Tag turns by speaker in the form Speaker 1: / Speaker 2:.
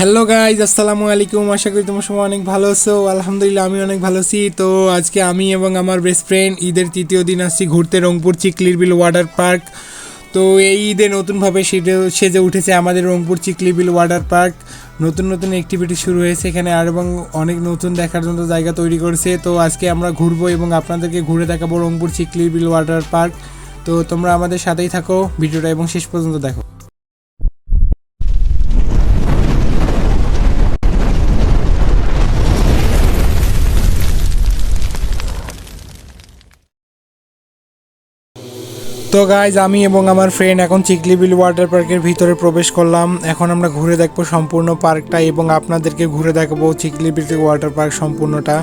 Speaker 1: Hello guys আসসালামু আলাইকুম। আশা করি তোমার সময় অনেক ভালো আছো। আলহামদুলিল্লাহ আমি অনেক ভালো আছি। তো আজকে আমি এবং আমার বেস্ট ফ্রেন্ড ঈদের তৃতীয় দিন আসছি ঘুরতে রংপুর চিকলির বিল ওয়াটার পার্ক তো এই ঈদে নতুনভাবে সেজে সেজে উঠেছে আমাদের রংপুর চিকলি বিল ওয়াটার পার্ক নতুন নতুন অ্যাক্টিভিটি শুরু হয়েছে এখানে আর এবং অনেক নতুন দেখার জন্য জায়গা তৈরি করেছে। তো আজকে আমরা ঘুরবো এবং আপনাদেরকে ঘুরে দেখাবো রংপুর চিকলি বিল ওয়াটার পার্ক তো তোমরা আমাদের সাথেই থাকো, ভিডিওটা এবং শেষ পর্যন্ত দেখো। তো গাইজ আমি এবং আমার ফ্রেন্ড এখন চিকলিবিল ওয়াটার পার্কের ভিতরে প্রবেশ করলাম। এখন আমরা ঘুরে দেখব সম্পূর্ণ পার্কটা এবং আপনাদেরকে ঘুরে দেখাবো চিকলিবিল ওয়াটার পার্ক সম্পূর্ণটা।